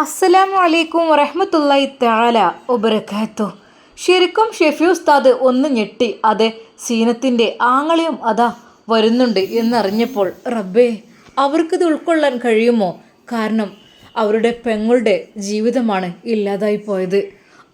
അസ്സലാമു അലൈക്കും വറഹമത്തല്ലായി തആല വബറകാത്തു ശരിക്കും ഷെഫി ഉസ്താദ് ഒന്ന് ഞെട്ടി. അതെ സീനത്തിന്റെ ആങ്ങളെയും അതാ വരുന്നുണ്ട് എന്നറിഞ്ഞപ്പോൾ റബ്ബേ അവർക്കിത് ഉൾക്കൊള്ളാൻ കഴിയുമോ? കാരണം അവരുടെ പെങ്ങളുടെ ജീവിതമാണ് ഇല്ലാതായി പോയത്.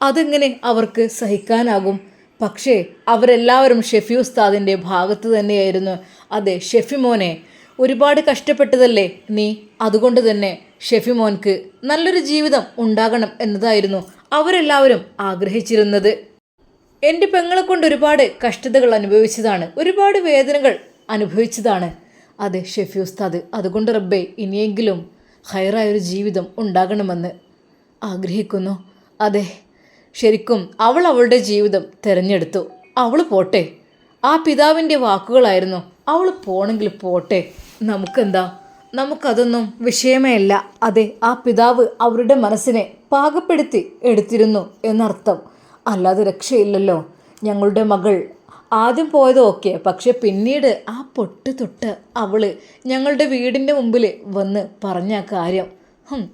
അതെങ്ങനെ അവർക്ക് സഹിക്കാനാകും? പക്ഷേ അവരെല്ലാവരും ഷെഫി ഉസ്താദിന്റെ ഭാഗത്ത് തന്നെയായിരുന്നു. അതെ ഷെഫി മോനെ ഒരുപാട് കഷ്ടപ്പെട്ടതല്ലേ നീ? അതുകൊണ്ട് തന്നെ ഷെഫി മോൻക്ക് നല്ലൊരു ജീവിതം ഉണ്ടാകണം എന്നതായിരുന്നു അവരെല്ലാവരും ആഗ്രഹിച്ചിരുന്നത്. എന്റെ പെങ്ങളെ കൊണ്ട് ഒരുപാട് കഷ്ടതകൾ അനുഭവിച്ചതാണ്. ഒരുപാട് വേദനകൾ അനുഭവിച്ചതാണ്. അതെ ഷെഫി ഉസ്താദ്. അതുകൊണ്ട് റബ്ബേ ഇനിയെങ്കിലും ഹൈറായൊരു ജീവിതം ഉണ്ടാകണമെന്ന് ആഗ്രഹിക്കുന്നു. അതെ ശരിക്കും അവൾ അവളുടെ ജീവിതം തിരഞ്ഞെടുത്തു. അവൾ പോട്ടെ. ആ പിതാവിന്റെ വാക്കുകളായിരുന്നു അവൾ പോണെങ്കിൽ പോട്ടെ. നമുക്കെന്താ? നമുക്കതൊന്നും വിഷയമേ അല്ല. അതെ ആ പിതാവ് അവരുടെ മനസ്സിനെ പാകപ്പെടുത്തി എടുത്തിരുന്നു എന്നർത്ഥം. അല്ലാതെ രക്ഷയില്ലല്ലോ. ഞങ്ങളുടെ മകൾ ആദ്യം പോയത് ഓക്കെ പക്ഷെ പിന്നീട് ആ പൊട്ട് തൊട്ട് അവൾ ഞങ്ങളുടെ വീടിന്റെ മുമ്പിൽ വന്ന് പറഞ്ഞ കാര്യം.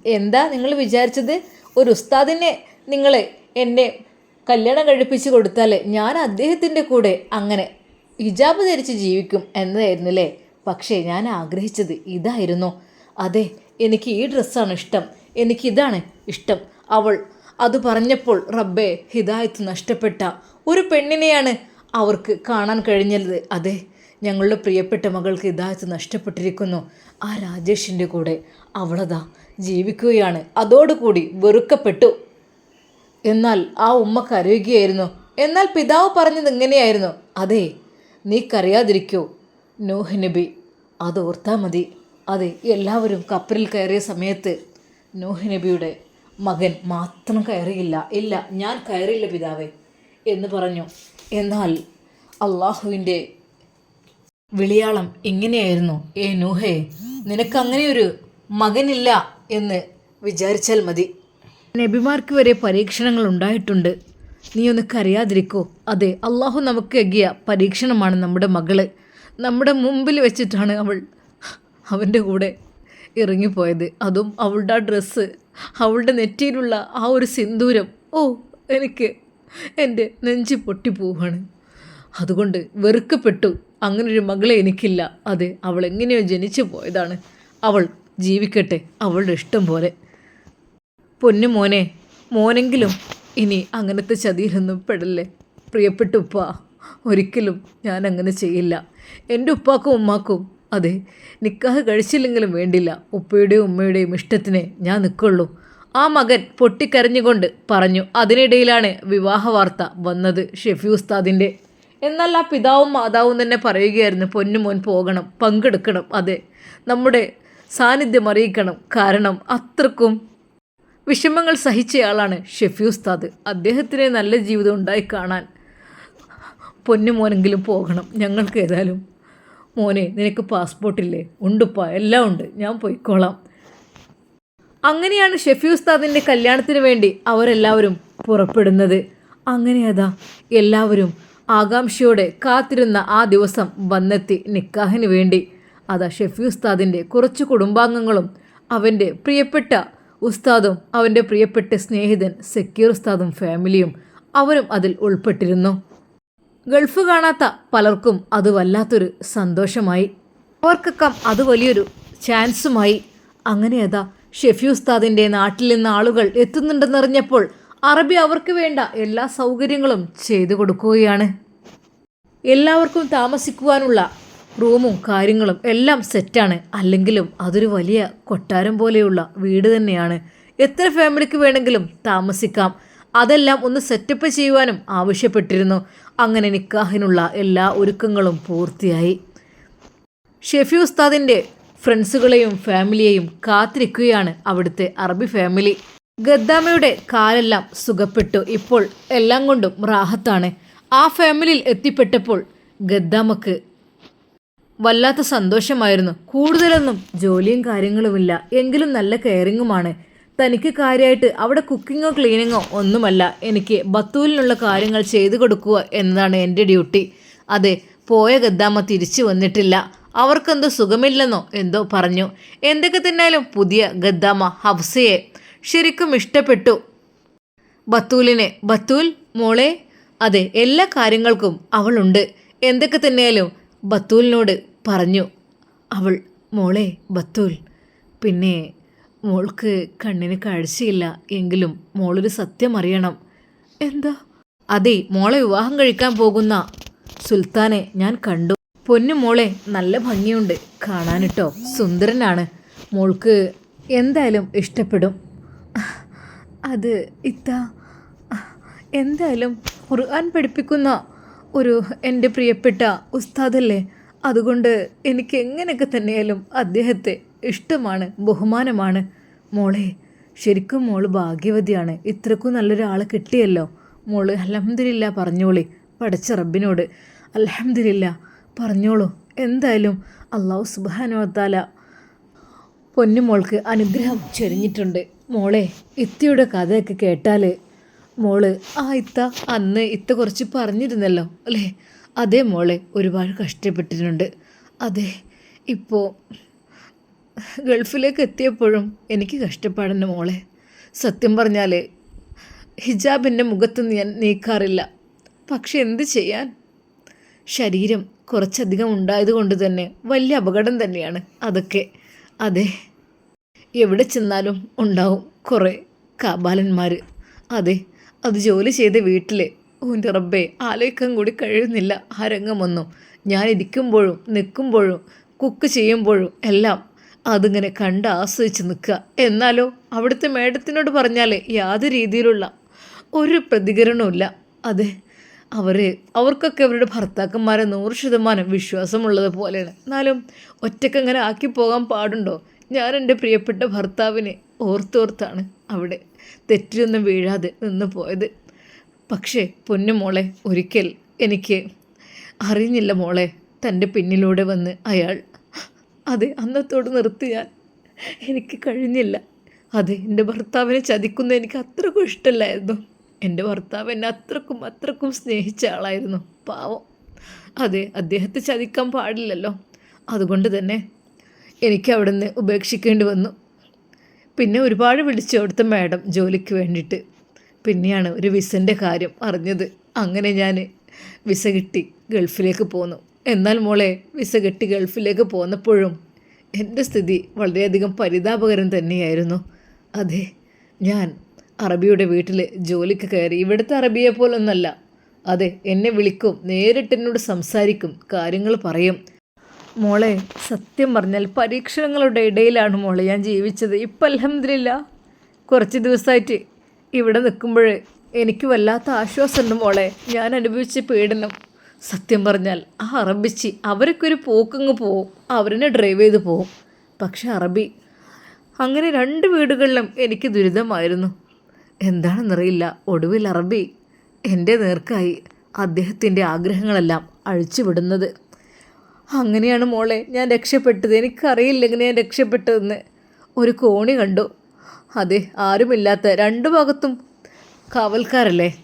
എന്താ നിങ്ങൾ വിചാരിച്ചത്? ഒരു ഉസ്താദിനെ നിങ്ങൾ എന്നെ കല്യാണം കഴിപ്പിച്ച് കൊടുത്താൽ ഞാൻ അദ്ദേഹത്തിന്റെ കൂടെ അങ്ങനെ ഹിജാബ് ധരിച്ച് ജീവിക്കും എന്നതായിരുന്നില്ലേ? പക്ഷേ ഞാൻ ആഗ്രഹിച്ചത് ഇതായിരുന്നു. അതെ എനിക്ക് ഈ ഡ്രസ്സാണ് ഇഷ്ടം. എനിക്കിതാണ് ഇഷ്ടം. അവൾ അത് പറഞ്ഞപ്പോൾ റബ്ബെ ഹിദായത്ത് നഷ്ടപ്പെട്ട ഒരു പെണ്ണിനെയാണ് അവർക്ക് കാണാൻ കഴിഞ്ഞത്. അതെ ഞങ്ങളുടെ പ്രിയപ്പെട്ട മകൾക്ക് ഹിദായത്ത് നഷ്ടപ്പെട്ടിരിക്കുന്നു. ആ രാജേഷിന്റെ കൂടെ അവളതാ ജീവിക്കുകയാണ്. അതോടുകൂടി വെറുക്കപ്പെട്ടു. എന്നാൽ ആ ഉമ്മ കരയുകയായിരുന്നു. എന്നാൽ പിതാവ് പറഞ്ഞത് ഇങ്ങനെയായിരുന്നു. അതെ നീ കരയാതിരിക്കോ. നോഹ് നബി അത് ഓർത്താൽ മതി. അതെ എല്ലാവരും കപ്പലിൽ കയറിയ സമയത്ത് നോഹ് നബിയുടെ മകൻ മാത്രം കയറിയില്ല. ഇല്ല ഞാൻ കയറിയില്ല പിതാവേ എന്ന് പറഞ്ഞു. എന്നാൽ അള്ളാഹുവിന്റെ വിളിയാളം ഇങ്ങനെയായിരുന്നു. ഏ നൂഹേ നിനക്ക് അങ്ങനെയൊരു മകനില്ല എന്ന് വിചാരിച്ചാൽ മതി. നബിമാർക്ക് വരെ പരീക്ഷണങ്ങൾ ഉണ്ടായിട്ടുണ്ട്. നീ ഒന്ന് കരയാതിരിക്കോ. അതെ അള്ളാഹു നമുക്ക് എകിയ പരീക്ഷണമാണ് നമ്മുടെ മകൾ. നമ്മുടെ മുമ്പിൽ വെച്ചിട്ടാണ് അവൾ അവന്റെ കൂടെ ഇറങ്ങിപ്പോയത്. അതും അവളുടെ ആ ഡ്രസ്സ് അവളുടെ നെറ്റിയിലുള്ള ആ ഒരു സിന്ദൂരം. ഓ എനിക്ക് എന്റെ നെഞ്ച് പൊട്ടിപ്പോവാണ് അതുകൊണ്ട് വെറുക്കപ്പെട്ടു. അങ്ങനൊരു മകളെ എനിക്കില്ല. അതെ അവൾ എങ്ങനെയോ ജനിച്ചു പോയതാണ്. അവൾ ജീവിക്കട്ടെ അവളുടെ ഇഷ്ടം പോലെ. പൊന്നു മോനെ മോനെങ്കിലും ഇനി അങ്ങനത്തെ ചതിയിലൊന്നും പെടല്ലേ? പ്രിയപ്പെട്ട ഉപ്പ ഒരിക്കലും ഞാൻ അങ്ങനെ ചെയ്യില്ല. എന്റെ ഉപ്പാക്കും ഉമ്മാക്കും. അതെ നിക്കാഹ് കഴിച്ചില്ലെങ്കിലും വേണ്ടില്ല. ഉപ്പയുടെയും ഉമ്മയുടെയും ഇഷ്ടത്തിനെ ഞാൻ നിൽക്കുള്ളൂ ആ മകൻ പൊട്ടിക്കരഞ്ഞുകൊണ്ട് പറഞ്ഞു അതിനിടയിലാണ് വിവാഹ വാർത്ത വന്നത് ഷെഫി ഉസ്താദിന്റെ എന്നാൽ ആ പിതാവും മാതാവും തന്നെ പറയുകയായിരുന്നു പൊന്നുമോൻ പോകണം പങ്കെടുക്കണം. അതെ നമ്മുടെ സാന്നിധ്യം അറിയിക്കണം. കാരണം അത്രക്കും വിഷമങ്ങൾ സഹിച്ചയാളാണ് ഷെഫി ഉസ്താദ്. അദ്ദേഹത്തിന് നല്ല ജീവിതം ഉണ്ടായി കാണാൻ പൊന്നു മോനെങ്കിലും പോകണം. ഞങ്ങൾക്ക് ഏതായാലും മോനെ നിനക്ക് പാസ്പോർട്ടില്ലേ ഉണ്ടുപ്പാ എല്ലാം ഉണ്ട്. ഞാൻ പോയിക്കോളാം. അങ്ങനെയാണ് ഷെഫി ഉസ്താദിന്റെ കല്യാണത്തിന് വേണ്ടി അവരെല്ലാവരും പുറപ്പെടുന്നത്. അങ്ങനെ അതാ എല്ലാവരും ആകാംക്ഷയോടെ കാത്തിരുന്ന ആ ദിവസം വന്നെത്തി നിക്കാഹിന് വേണ്ടി. അതാ ഷെഫി ഉസ്താദിന്റെ കുറച്ച് കുടുംബാംഗങ്ങളും അവന്റെ പ്രിയപ്പെട്ട ഉസ്താദും അവന്റെ പ്രിയപ്പെട്ട സ്നേഹിതൻ സക്കീർ ഉസ്താദും ഫാമിലിയും അവരും അതിൽ ഉൾപ്പെട്ടിരുന്നു. ഗൾഫ് കാണാത്ത പലർക്കും അത് വല്ലാത്തൊരു സന്തോഷമായി. അവർക്കൊക്കെ അത് വലിയൊരു ചാൻസുമായി. അങ്ങനെ അതാ ഷെഫി ഉസ്താദിന്റെ നാട്ടിൽ നിന്ന് ആളുകൾ എത്തുന്നുണ്ടെന്നറിഞ്ഞപ്പോൾ അറബി അവർക്ക് വേണ്ട എല്ലാ സൗകര്യങ്ങളും ചെയ്തു കൊടുക്കുകയാണ്. എല്ലാവർക്കും താമസിക്കുവാനുള്ള റൂമും കാര്യങ്ങളും എല്ലാം സെറ്റാണ്. അല്ലെങ്കിലും അതൊരു വലിയ കൊട്ടാരം പോലെയുള്ള വീട് തന്നെയാണ്. എത്ര ഫാമിലിക്ക് വേണമെങ്കിലും താമസിക്കാം. അതെല്ലാം ഒന്ന് സെറ്റപ്പ് ചെയ്യുവാനും ആവശ്യപ്പെട്ടിരുന്നു. അങ്ങനെ നിക്കാഹിനുള്ള എല്ലാ ഒരുക്കങ്ങളും പൂർത്തിയായി. ഷെഫി ഉസ്താദിന്റെ ഫ്രണ്ട്സുകളെയും ഫാമിലിയെയും കാത്തിരിക്കുകയാണ് അവിടുത്തെ അറബി ഫാമിലി. ഗദ്ദാമയുടെ കാലെല്ലാം സുഖപ്പെട്ടു. ഇപ്പോൾ എല്ലാം കൊണ്ടും റാഹത്താണ്. ആ ഫാമിലിയിൽ എത്തിപ്പെട്ടപ്പോൾ ഗദ്ദാമക്ക് വല്ലാത്ത സന്തോഷമായിരുന്നു. കൂടുതലൊന്നും ജോലിയും കാര്യങ്ങളുമില്ല. എങ്കിലും നല്ല കെയറിങ്ങുമാണ് തനിക്ക് കാര്യമായിട്ട് അവിടെ കുക്കിങ്ങോ ക്ലീനിങ്ങോ ഒന്നുമല്ല. എനിക്ക് ബത്തൂലിനുള്ള കാര്യങ്ങൾ ചെയ്തു കൊടുക്കുക എന്നതാണ് എന്റെ ഡ്യൂട്ടി. അതെ പോയ ഗദ്ദാമ്മ തിരിച്ചു വന്നിട്ടില്ല. അവർക്കെന്തോ സുഖമില്ലെന്നോ എന്തോ പറഞ്ഞു. എന്തൊക്കെ തന്നാലും പുതിയ ഗദ്ദാമ്മ ഹഫ്സയെ ശരിക്കും ഇഷ്ടപ്പെട്ടു. ബത്തൂലിനെ ബത്തൂൽ മോളെ അതെ എല്ലാ കാര്യങ്ങൾക്കും അവളുണ്ട്. എന്തൊക്കെ തന്നെയാലും ബത്തൂലിനോട് പറഞ്ഞു. അവൾ മോളെ ബത്തൂൽ. പിന്നെ മോൾക്ക് കണ്ണിന് കാഴ്ചയില്ല എങ്കിലും മോളൊരു സത്യം അറിയണം. എന്താ? അതെ മോളെ വിവാഹം കഴിക്കാൻ പോകുന്ന സുൽത്താനെ ഞാൻ കണ്ടു. പൊന്നു മോളെ നല്ല ഭംഗിയുണ്ട്. കാണാനിട്ടോ? സുന്ദരനാണ്. മോൾക്ക് എന്തായാലും ഇഷ്ടപ്പെടും. അത് ഇത്ത എന്തായാലും ഖുർആൻ പഠിപ്പിക്കുന്ന ഒരു എന്റെ പ്രിയപ്പെട്ട ഉസ്താദല്ലേ? അതുകൊണ്ട് എനിക്ക് എങ്ങനെയൊക്കെ തന്നെയാലും അദ്ദേഹത്തെ ഇഷ്ടമാണ് ബഹുമാനമാണ്. മോളെ ശരിക്കും മോൾ ഭാഗ്യവതിയാണ്. ഇത്രക്കും നല്ലൊരാളെ കിട്ടിയല്ലോ. മോൾ അലഹമില്ല പറഞ്ഞോളി. പഠിച്ച റബ്ബിനോട്. അലഹമില്ല പറഞ്ഞോളൂ. എന്തായാലും അള്ളാഹു സുബാനോത്താല പൊന്നുമോൾക്ക് അനുഗ്രഹം ചൊരിഞ്ഞിട്ടുണ്ട്. മോളെ ഇത്തയുടെ കഥയൊക്കെ കേട്ടാൽ മോൾ ആ ഇത്ത അന്ന് ഇത്ത കുറച്ച് പറഞ്ഞിരുന്നല്ലോ അല്ലേ? അതേ മോളെ ഒരുപാട് കഷ്ടപ്പെട്ടിട്ടുണ്ട് അതെ ഇപ്പോൾ ഗൾഫിലേക്ക് എത്തിയപ്പോഴും എനിക്ക് കഷ്ടപ്പാടുണ്ട് മോളെ. സത്യം പറഞ്ഞാൽ ഹിജാബിന്റെ മുഖത്ത് ഞാൻ നീക്കാറില്ല. പക്ഷെ എന്ത് ചെയ്യാൻ? ശരീരം കുറച്ചധികം ഉണ്ടായതുകൊണ്ട് തന്നെ വലിയ അപകടം തന്നെയാണ് അതൊക്കെ. അതെ എവിടെ ചെന്നാലും ഉണ്ടാവും കുറേ കാബാലന്മാർ. അതെ അത് ജോലി ചെയ്ത വീട്ടിൽ ഓന്റെ റബ്ബേ ആലോചിക്കാൻ കൂടി കഴിയുന്നില്ല ആ രംഗമൊന്നും. ഞാൻ ഇരിക്കുമ്പോഴും നിൽക്കുമ്പോഴും കുക്ക് ചെയ്യുമ്പോഴും എല്ലാം അതിങ്ങനെ കണ്ട് ആസ്വദിച്ച് നിൽക്കുക. എന്നാലോ അവിടുത്തെ മേഡത്തിനോട് പറഞ്ഞാൽ യാതൊരു രീതിയിലുള്ള ഒരു പ്രതികരണവുമില്ല അതെ അവർ അവർക്കൊക്കെ അവരുടെ ഭർത്താക്കന്മാരെ നൂറ് ശതമാനം വിശ്വാസമുള്ളത് പോലെയാണ്. എന്നാലും ഒറ്റക്കങ്ങനെ ആക്കി പോകാൻ പാടുണ്ടോ? ഞാൻ എന്റെ പ്രിയപ്പെട്ട ഭർത്താവിനെ ഓർത്തോർത്താണ് അവിടെ തെറ്റിലൊന്നും വീഴാതെ നിന്ന് പോയത്. പക്ഷേ പൊന്നു മോളെ ഒരിക്കൽ എനിക്ക് അറിഞ്ഞില്ല മോളെ തന്റെ പിന്നിലൂടെ വന്ന് അയാൾ അതെ അന്നത്തോട് നിർത്തി ഞാൻ എനിക്ക് കഴിഞ്ഞില്ല. അതെ എന്റെ ഭർത്താവിനെ ചതിക്കുന്ന എനിക്ക് അത്രക്കും ഇഷ്ടമല്ലായിരുന്നു. എന്റെ ഭർത്താവ് എന്നെ അത്രക്കും അത്രക്കും സ്നേഹിച്ച ആളായിരുന്നു. പാവം. അതെ അദ്ദേഹത്തെ ചതിക്കാൻ പാടില്ലല്ലോ. അതുകൊണ്ട് തന്നെ എനിക്ക് അവിടെ നിന്ന് ഉപേക്ഷിക്കേണ്ടി വന്നു. പിന്നെ ഒരുപാട് വിളിച്ചു അവിടുത്തെ മാഡം ജോലിക്ക് വേണ്ടിയിട്ട്. പിന്നെയാണ് ഒരു വിസന്റെ കാര്യം അറിഞ്ഞത്. അങ്ങനെ ഞാൻ വിസ കിട്ടി ഗൾഫിലേക്ക് പോന്നു. എന്നാൽ മോളെ വിസ കെട്ടി ഗൾഫിലേക്ക് പോന്നപ്പോഴും എന്റെ സ്ഥിതി വളരെയധികം പരിതാപകരം തന്നെയായിരുന്നു. അതെ ഞാൻ അറബിയുടെ വീട്ടിൽ ജോലിക്ക് കയറി ഇവിടുത്തെ അറബിയെ പോലൊന്നല്ല. അതെ എന്നെ വിളിക്കും നേരിട്ട് എന്നോട് സംസാരിക്കും കാര്യങ്ങൾ പറയും. മോളെ സത്യം പറഞ്ഞാൽ പരീക്ഷണങ്ങളുടെ ഇടയിലാണ് മോളെ ഞാൻ ജീവിച്ചത്. ഇപ്പം അലഹമില്ല കുറച്ച് ദിവസമായിട്ട് ഇവിടെ നിൽക്കുമ്പോൾ എനിക്ക് വല്ലാത്ത ആശ്വാസമുണ്ട് മോളെ. ഞാൻ അനുഭവിച്ച പീഡനം സത്യം പറഞ്ഞാൽ ആ അറബിച്ചി അവരൊക്കെ ഒരു പോക്കങ്ങ് പോവും. അവരെന്നെ ഡ്രൈവ് ചെയ്ത് പോവും. പക്ഷെ അറബി അങ്ങനെ രണ്ട് വീടുകളിലും എനിക്ക് ദുരിതമായിരുന്നു. എന്താണെന്നറിയില്ല. ഒടുവിൽ അറബി എന്റെ നേർക്കായി അദ്ദേഹത്തിന്റെ ആഗ്രഹങ്ങളെല്ലാം അഴിച്ചുവിടുന്നത്. അങ്ങനെയാണ് മോളെ ഞാൻ രക്ഷപ്പെട്ടത്. എനിക്കറിയില്ല എങ്ങനെ ഞാൻ രക്ഷപ്പെട്ടതെന്ന് ഒരു കോണി കണ്ടു. അതെ ആരുമില്ലാത്ത രണ്ട് ഭാഗത്തും കാവൽക്കാരല്ലേ?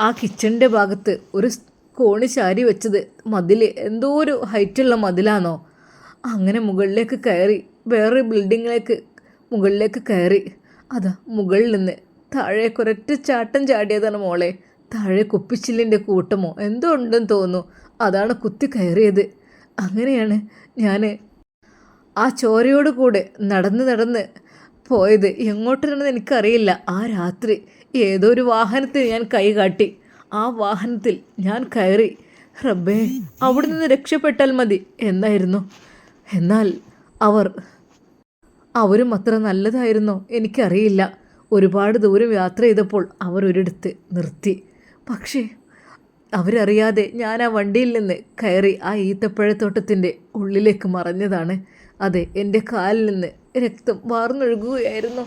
ആ കിച്ചണിന്റെ ഭാഗത്ത് ഒരു കോണി ചാരി വെച്ചത് മതിൽ എന്തോ ഒരു ഹൈറ്റുള്ള മതിലാണോ അങ്ങനെ മുകളിലേക്ക് കയറി വേറൊരു ബിൽഡിങ്ങിലേക്ക് മുകളിലേക്ക് കയറി. അതാ മുകളിൽ നിന്ന്. താഴെ കുറച്ച് ചാട്ടം ചാടിയതാണ് മോളെ. താഴെ കുപ്പിച്ചില്ലിന്റെ കൂട്ടമോ? എന്തോ ഉണ്ടെന്ന് തോന്നുന്നു. അതാണ് കുത്തി കയറിയത്. അങ്ങനെയാണ് ഞാൻ ആ ചോരയോട് കൂടെ നടന്ന് നടന്ന് പോയത്. എങ്ങോട്ടാണെന്ന് എനിക്കറിയില്ല. ആ രാത്രി ഏതോ ഒരു വാഹനത്തിന് ഞാൻ കൈ കാട്ടി. ആ വാഹനത്തിൽ ഞാൻ കയറി. റബ്ബേ അവിടെ നിന്ന് രക്ഷപ്പെട്ടാൽ മതി. എന്നായിരുന്നു എന്നാൽ അവർ അവരും അത്ര നല്ലതായിരുന്നോ? എനിക്കറിയില്ല. ഒരുപാട് ദൂരം യാത്ര ചെയ്തപ്പോൾ അവർ ഒരിടത്ത് നിർത്തി. പക്ഷേ അവരറിയാതെ ഞാൻ ആ വണ്ടിയിൽ നിന്ന് കയറി ആ ഈത്തപ്പഴത്തോട്ടത്തിന്റെ ഉള്ളിലേക്ക് മറഞ്ഞതാണ്. അതെ എന്റെ കാലിൽ നിന്ന് രക്തം വാർന്നൊഴുകുകയായിരുന്നു.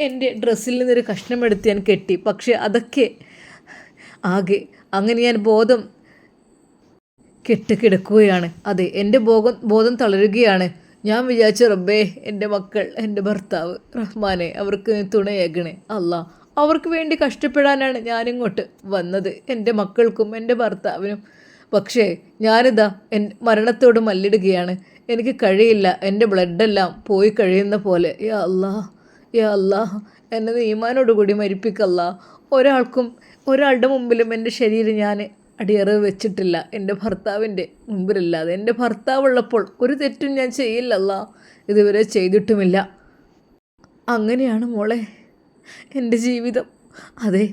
എന്റെ ഡ്രസ്സിൽ നിന്നൊരു കഷ്ണമെടുത്ത് ഞാൻ കെട്ടി. പക്ഷേ അതൊക്കെ ആകെ. അങ്ങനെ ഞാൻ ബോധം കെട്ടിക്കിടക്കുകയാണ് അതെ എന്റെ ബോധം ബോധം തളരുകയാണ്. ഞാൻ വിചാരിച്ച റബ്ബേ എന്റെ മക്കൾ എന്റെ ഭർത്താവ് റഹ്മാനെ അവർക്ക് തുണയേകണേ. അല്ല അവർക്ക് വേണ്ടി കഷ്ടപ്പെടാനാണ് ഞാനിങ്ങോട്ട് വന്നത്. എന്റെ മക്കൾക്കും എന്റെ ഭർത്താവിനും. പക്ഷേ ഞാനിതാ എൻ മരണത്തോട് മല്ലിടുകയാണ്. എനിക്ക് കഴിയില്ല. എന്റെ ബ്ലഡെല്ലാം പോയി കഴിയുന്ന പോലെ. യാ അല്ലാ യാ അല്ലാ എന്നെ നീമാനോടുകൂടി മരിപ്പിക്കല്ല. ഒരാൾക്കും ഒരാളുടെ മുമ്പിലും എന്റെ ശരീരം ഞാൻ അടിയറവ് വെച്ചിട്ടില്ല. എന്റെ ഭർത്താവിന്റെ മുമ്പിലല്ലാതെ. എന്റെ ഭർത്താവ് ഉള്ളപ്പോൾ ഒരു തെറ്റും ഞാൻ ചെയ്യില്ലല്ല. ഇതുവരെ ചെയ്തിട്ടുമില്ല. അങ്ങനെയാണ് മോളെ എന്റെ ജീവിതം. അതെ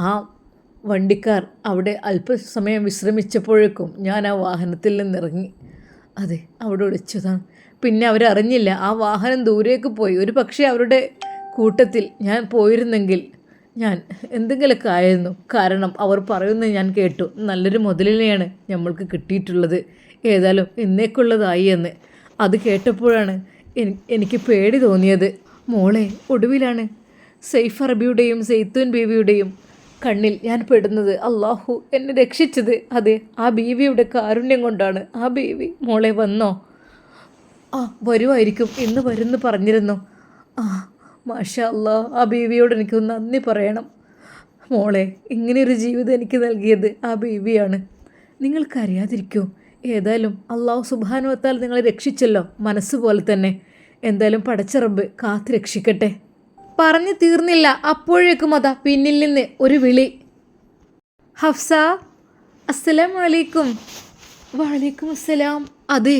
ആ വണ്ടിക്കാർ അവിടെ അല്പസമയം വിശ്രമിച്ചപ്പോഴേക്കും ഞാൻ ആ വാഹനത്തിൽ നിന്നിറങ്ങി. അതെ അവിടെ ഒളിച്ചതാണ്. പിന്നെ അവരറിഞ്ഞില്ല ആ വാഹനം ദൂരേക്ക് പോയി. ഒരു പക്ഷേ അവരുടെ കൂട്ടത്തിൽ ഞാൻ പോയിരുന്നെങ്കിൽ ഞാൻ എന്തെങ്കിലുമൊക്കെ ആയിരുന്നു. കാരണം അവർ പറയുന്നത് ഞാൻ കേട്ടു. നല്ലൊരു മുതലിനെയാണ് നമ്മൾക്ക് കിട്ടിയിട്ടുള്ളത്. ഏതായാലും എന്നേക്കുള്ളതായി എന്ന്. അത് കേട്ടപ്പോഴാണ് എനിക്ക് പേടി തോന്നിയത്. മോളെ ഒടുവിലാണ്. സെയ്ഫ് അറബിയുടെയും സെയ്ത്തൂൻ ബീവിയുടെയും കണ്ണിൽ ഞാൻ പെടുന്നത്. അള്ളാഹു എന്നെ രക്ഷിച്ചത്. അതെ ആ ബീവിയുടെ കാരുണ്യം കൊണ്ടാണ്. ആ ബീവി മോളെ വന്നോ? ആ വരുമായിരിക്കും. ഇന്ന് വരുമെന്ന് പറഞ്ഞിരുന്നു. ആ മാഷാ ആ ബീവിയോട് എനിക്ക് നന്ദി പറയണം. മോളെ ഇങ്ങനെയൊരു ജീവിതം എനിക്ക് നൽകിയത് ആ ബീവിയാണ്. നിങ്ങൾക്കറിയാതിരിക്കോ ഏതായാലും അള്ളാഹു സുബാനുവത്താൽ നിങ്ങളെ രക്ഷിച്ചല്ലോ മനസ്സ് പോലെ തന്നെ. എന്തായാലും പടച്ചിറമ്പ് കാത്തു രക്ഷിക്കട്ടെ. പറഞ്ഞു തീർന്നില്ല അപ്പോഴേക്കും അതാ പിന്നിൽ നിന്ന് ഒരു വിളി. ഹഫ്സ അസ്സലാം വലൈക്കും വലൈക്കും അസ്സലാം. അതെ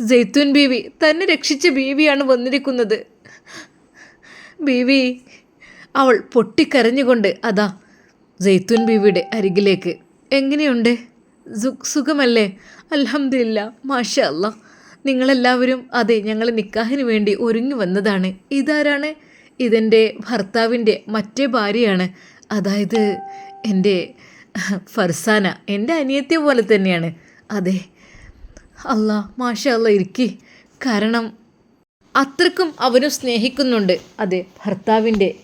ജെയ്ത്തുൻ ബീവി തന്നെ രക്ഷിച്ച ബീവിയാണ് വന്നിരിക്കുന്നത്. ബീവി അവൾ പൊട്ടിക്കരഞ്ഞുകൊണ്ട് അതാ ജെയ്ത്തുൻ ബീവിയുടെ അരികിലേക്ക്. എങ്ങനെയുണ്ട്? സുഖമല്ലേ? അലഹമില്ല മാഷ അല്ല നിങ്ങളെല്ലാവരും അതെ ഞങ്ങൾ നിക്കാഹിന് വേണ്ടി ഒരുങ്ങി വന്നതാണ്. ഇതാരാണ്? ഇതെന്റെ ഭർത്താവിന്റെ മറ്റേ ഭാര്യയാണ്. അതായത് എന്റെ ഫർസാന എന്റെ അനിയത്തെ പോലെ തന്നെയാണ്. അതെ. അല്ല മാഷ അല്ല ഇരിക്കി. കാരണം അത്രക്കും അവനും സ്നേഹിക്കുന്നുണ്ട്. അതെ ഭർത്താവിന്റെ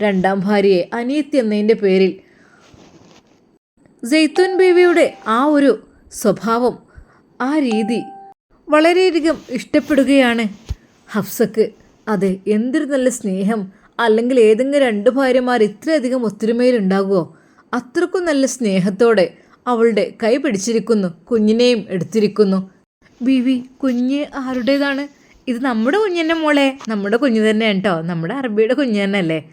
രണ്ടാം ഭാര്യയെ അനിയത്തി എന്നതിന്റെ പേരിൽ ജെയ്ത്തുൻ ബേബിയുടെ ആ ഒരു സ്വഭാവം ആ രീതി വളരെയധികം ഇഷ്ടപ്പെടുകയാണ് ഹഫ്സക്ക്. അതെ എന്തൊരു നല്ല സ്നേഹം. അല്ലെങ്കിൽ ഏതെങ്കിലും രണ്ട് ഭാര്യമാർ ഇത്രയധികം ഒത്തൊരുമയിലുണ്ടാകുമോ അത്രക്കും നല്ല സ്നേഹത്തോടെ അവളുടെ കൈ പിടിച്ചിരിക്കുന്നു കുഞ്ഞിനെയും എടുത്തിരിക്കുന്നു. ബീവി കുഞ്ഞ് ആരുടേതാണ്? ഇത് നമ്മുടെ കുഞ്ഞ് മോളെ. നമ്മുടെ കുഞ്ഞു തന്നെ കേട്ടോ നമ്മുടെ അറബിയുടെ കുഞ്ഞു തന്നെ അല്ലേ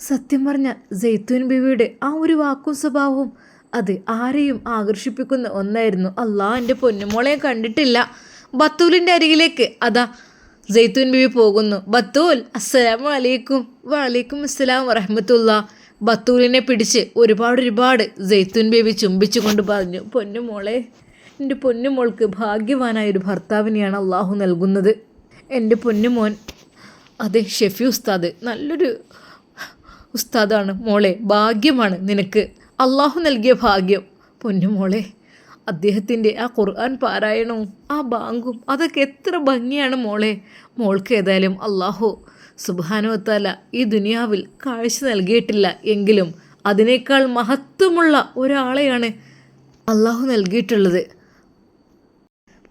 സത്യം പറഞ്ഞ ജെയ്ത്തൂൻ ബീവിയുടെ ആ ഒരു വാക്കും സ്വഭാവവും അത് ആരെയും ആകർഷിപ്പിക്കുന്ന ഒന്നായിരുന്നു. അല്ലാ എന്റെ പൊന്നുമോളെ കണ്ടിട്ടില്ല. ബത്തൂലിന്റെ അരികിലേക്ക് അതാ ജെയ്ത്തൂൻ ബീവി പോകുന്നു. ബത്തൂൽ അസ്സലാം വലൈക്കും വലൈക്കും അസ്സലാം വറഹമത്തുള്ള. ബത്തൂലിനെ പിടിച്ച് ഒരുപാട് ഒരുപാട് ജെയ്ത്തൂൻ ബേബി ചുംബിച്ചുകൊണ്ട് പറഞ്ഞു പൊന്നുമോളെ എന്റെ പൊന്നുമോൾക്ക് ഭാഗ്യവാനായ ഒരു ഭർത്താവിനെയാണ് അള്ളാഹു നൽകുന്നത്. എന്റെ പൊന്നുമോൻ അതെ ഷെഫി ഉസ്താദ് നല്ലൊരു ഉസ്താദാണ് മോളെ ഭാഗ്യമാണ് നിനക്ക്. അള്ളാഹു നൽകിയ ഭാഗ്യം. പൊന്നുമോളെ അദ്ദേഹത്തിന്റെ ആ ഖുർആൻ പാരായണവും ആ ബാങ്കും അതൊക്കെ എത്ര ഭംഗിയാണ് മോളെ. മോൾക്ക് ഏതായാലും അള്ളാഹു സുബാനുവത്താല ഈ ദുനിയാവിൽ കാഴ്ച നൽകിയിട്ടില്ല എങ്കിലും അതിനേക്കാൾ മഹത്വമുള്ള ഒരാളെയാണ് അള്ളാഹു നൽകിയിട്ടുള്ളത്.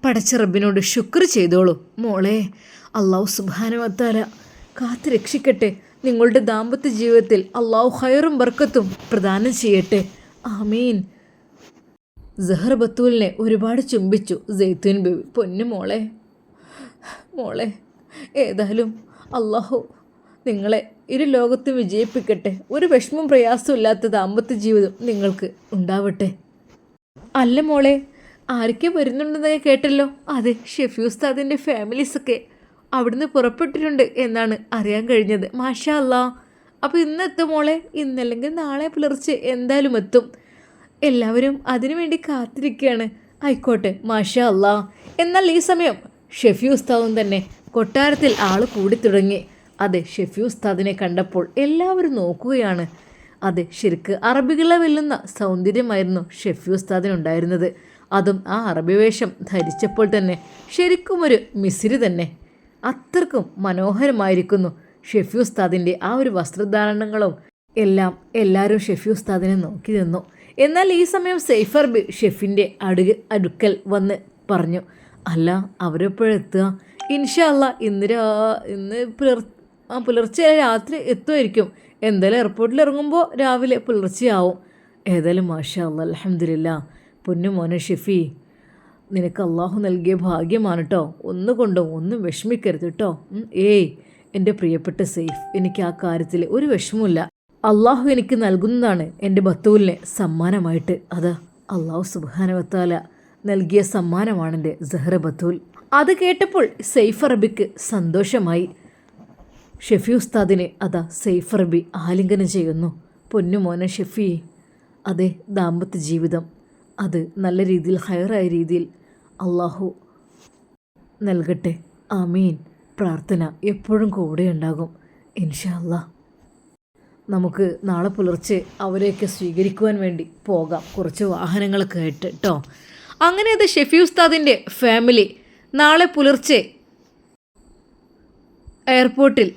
പടച്ച റബ്ബിനോട് ശുക്ർ ചെയ്തോളൂ. മോളെ അള്ളാഹു സുബാനുവത്താല കാത്ത് രക്ഷിക്കട്ടെ. നിങ്ങളുടെ ദാമ്പത്യ ജീവിതത്തിൽ അള്ളാഹു ഹയറും ബർക്കത്തും പ്രദാനം ചെയ്യട്ടെ. ആമീൻ. ജഹർ ബത്തൂലിനെ ഒരുപാട് ചുംബിച്ചു ജെയ്ത്തൂൻ ബേബി പൊന്നു മോളെ. മോളെ ഏതായാലും അള്ളാഹു നിങ്ങളെ ഇരു ലോകത്തും വിജയിപ്പിക്കട്ടെ. ഒരു വിഷമം പ്രയാസവും ഇല്ലാത്ത ദാമ്പത്യ ജീവിതം നിങ്ങൾക്ക് ഉണ്ടാവട്ടെ. അല്ല മോളെ ആരൊക്കെ വരുന്നുണ്ടെന്നൊക്കെ കേട്ടല്ലോ? അതെ ഷെഫി ഉസ്താദിന്റെ ഫാമിലീസൊക്കെ അവിടുന്ന് പുറപ്പെട്ടിട്ടുണ്ട് എന്നാണ് അറിയാൻ കഴിഞ്ഞത്. മാഷാ അല്ലാ അപ്പോൾ ഇന്ന് എത്തും മോളെ? ഇന്നല്ലെങ്കിൽ നാളെ പുലർച്ചെ എന്തായാലും എത്തും. എല്ലാവരും അതിനു വേണ്ടി കാത്തിരിക്കുകയാണ്. ആയിക്കോട്ടെ മാഷാ അല്ലാ എന്നാൽ ഈ സമയം ഷെഫി ഉസ്താദും തന്നെ കൊട്ടാരത്തിൽ ആൾ കൂടി തുടങ്ങി. അതെ ഷെഫി ഉസ്താദിനെ കണ്ടപ്പോൾ എല്ലാവരും നോക്കുകയാണ്. അതെ ശരിക്ക് അറബികളെ വെല്ലുന്ന സൗന്ദര്യമായിരുന്നു ഷെഫി ഉസ്താദിനുണ്ടായിരുന്നത്. അതും ആ അറബി വേഷം ധരിച്ചപ്പോൾ തന്നെ ശരിക്കും ഒരു മിസിരി തന്നെ. അത്രക്കും മനോഹരമായിരിക്കുന്നു ഷെഫി ഉസ്താദിന്റെ ആ ഒരു വസ്ത്രധാരണങ്ങളും എല്ലാം എല്ലാവരും ഷെഫി ഉസ്താദിനെ നോക്കി നിന്നു. എന്നാൽ ഈ സമയം സെയ്ഫർ ബി ഷെഫിന്റെ അടു അടുക്കൽ വന്ന് പറഞ്ഞു അല്ല അവരെപ്പോഴെത്തുക ഇൻഷല്ല ഇന്ന് രാ ഇന്ന് പുലർ ആ പുലർച്ചെ രാത്രി എത്തുമായിരിക്കും. എന്തായാലും എയർപോർട്ടിൽ ഇറങ്ങുമ്പോൾ രാവിലെ പുലർച്ചയാവും. ഏതായാലും മാഷാ അല്ല അലഹമില്ല പൊന്നു മോനെ ഷെഫി. നിനക്ക് അള്ളാഹു നൽകിയ ഭാഗ്യമാണ് കേട്ടോ ഒന്നുകൊണ്ടും ഒന്നും വിഷമിക്കരുത് കേട്ടോ ഏയ് എന്റെ പ്രിയപ്പെട്ട സെയ്ഫ് എനിക്ക് ആ കാര്യത്തിൽ ഒരു വിഷമമില്ല അള്ളാഹു എനിക്ക് നൽകുന്നതാണ് എന്റെ ബത്തൂലിനെ സമ്മാനമായിട്ട്. അത് അള്ളാഹു സുബാനവത്താല നൽകിയ സമ്മാനമാണ് എന്റെ സെഹ്റ ബത്തൂൽ അത് കേട്ടപ്പോൾ സെയ്ഫ് അറബിക്ക് സന്തോഷമായി. ഷെഫി ഉസ്താദിനെ അതാ സെയ്ഫ് അറബി ആലിംഗനം ചെയ്യുന്നു. പൊന്നുമോനെ ഷെഫി അതെ ദാമ്പത്യ ജീവിതം. അത് നല്ല രീതിയിൽ ഹയറായ രീതിയിൽ അള്ളാഹു നൽകട്ടെ. ആമീൻ. പ്രാർത്ഥന എപ്പോഴും കൂടെ ഉണ്ടാകും ഇൻഷല്ല നമുക്ക് നാളെ പുലർച്ചെ അവരെയൊക്കെ സ്വീകരിക്കുവാൻ വേണ്ടി പോകാം. കുറച്ച് വാഹനങ്ങളൊക്കെ ആയിട്ട് കേട്ടോ അങ്ങനെ അത് ഷെഫി ഉസ്താദിന്റെ ഫാമിലി നാളെ പുലർച്ചെ എയർപോർട്ടിൽ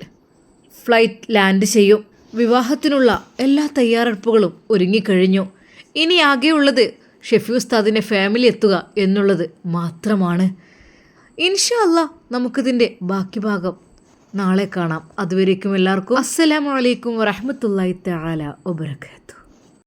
ഫ്ലൈറ്റ് ലാൻഡ് ചെയ്യും. വിവാഹത്തിനുള്ള എല്ലാ തയ്യാറെടുപ്പുകളും ഒരുങ്ങിക്കഴിഞ്ഞു. ഇനി ആകെയുള്ളത് ഷെഫി ഉസ്താദിന്റെ ഫാമിലി എത്തുക എന്നുള്ളത് മാത്രമാണ്. ഇൻഷാ നമുക്കിതിന്റെ ബാക്കി ഭാഗം നാളെ കാണാം. അതുവരേക്കും എല്ലാവർക്കും അസ്സലാമലൈക്കും വറഹമത്തല്ലായി തആല വബറകാതുഹു.